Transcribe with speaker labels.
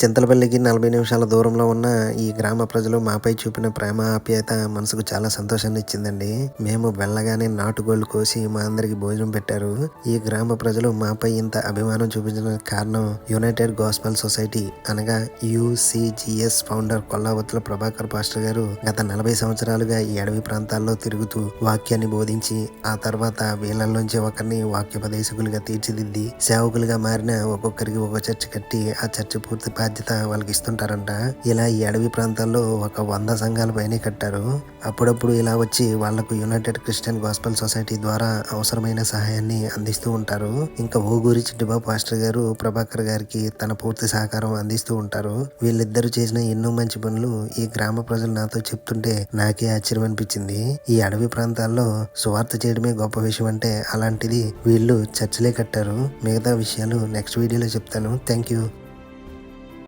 Speaker 1: చింతలపల్లికి నలభై నిమిషాల దూరంలో ఉన్న ఈ గ్రామ ప్రజలు మాపై చూపిన ప్రేమ ఆప్యాయత మనసుకు చాలా సంతోషాన్ని ఇచ్చిందండి. మేము వెళ్ళగానే నాటుగోళ్ళు కోసి మా అందరికి భోజనం పెట్టారు. ఈ గ్రామ ప్రజలు మాపై ఇంత అభిమానం చూపించడానికి కారణం యునైటెడ్ గాస్పల్ సొసైటీ అనగా UCGS founder Kollavathula Prabhakar pastor garu గత నలభై సంవత్సరాలుగా ఈ అడవి ప్రాంతాల్లో తిరుగుతూ వాక్యాన్ని బోధించి ఆ తర్వాత వీళ్ళల్లోంచి ఒకరిని వాక్యోపదేశకులుగా తీర్చిదిద్ది సేవకులుగా మారిన ఒక్కొక్కరికి ఒక చర్చ కట్టి ఆ చర్చ పూర్తి బాధ్యత వాళ్ళకి ఇస్తుంటారంట. ఇలా ఈ అడవి ప్రాంతాల్లో ఒక వంద సంఘాల పైనే కట్టారు. అప్పుడప్పుడు ఇలా వచ్చి వాళ్ళకు యునైటెడ్ క్రిస్టియన్ గాస్పల్ సొసైటీ ద్వారా అవసరమైన సహాయాన్ని అందిస్తూ ఉంటారు. ఇంకా ఓగూరి చిట్టిబాబు పాస్టర్ గారు ప్రభాకర్ గారికి తన పూర్తి సహకారం అందిస్తూ ఉంటారు. వీళ్ళిద్దరూ చేసిన ఎన్నో మంచి పనులు ఈ గ్రామ ప్రజలు నాతో చెప్తుంటే నాకే ఆశ్చర్యం అనిపించింది. ఈ అడవి ప్రాంతాల్లో సువార్త చేయడమే గొప్ప విషయం అంటే అలాంటిది వీళ్ళు చర్చలే కట్టారు. మిగతా విషయాలు నెక్స్ట్ వీడియోలో చెప్తాను. Thank you.